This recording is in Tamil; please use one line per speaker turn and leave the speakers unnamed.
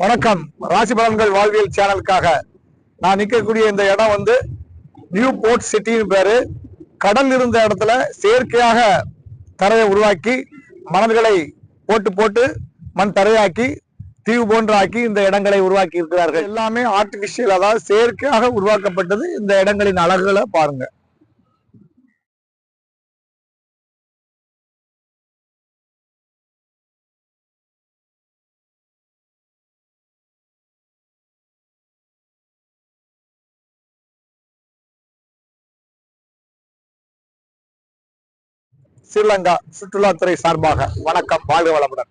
வணக்கம். ராசி பலன்கள் வாழ்வியல் சேனலுக்காக நான் நிற்கக்கூடிய இந்த இடம் வந்து நியூ போர்ட் சிட்டின்னு பேரு. கடல் இருந்த இடத்துல செயற்கையாக தரையை உருவாக்கி மணல்களை போட்டு போட்டு மண் தரையாக்கி தீவு போன்றாக்கி இந்த இடங்களை உருவாக்கி இருக்கிறார்கள். எல்லாமே ஆர்டிபிஷியல் அதாவது செயற்கையாக உருவாக்கப்பட்டது இந்த இடங்களின் அழகுகளை பாருங்க. ஸ்ரீலங்கா சுற்றுலாத்துறை சார்பாக வணக்கம் வாழ்க வளமுடன்.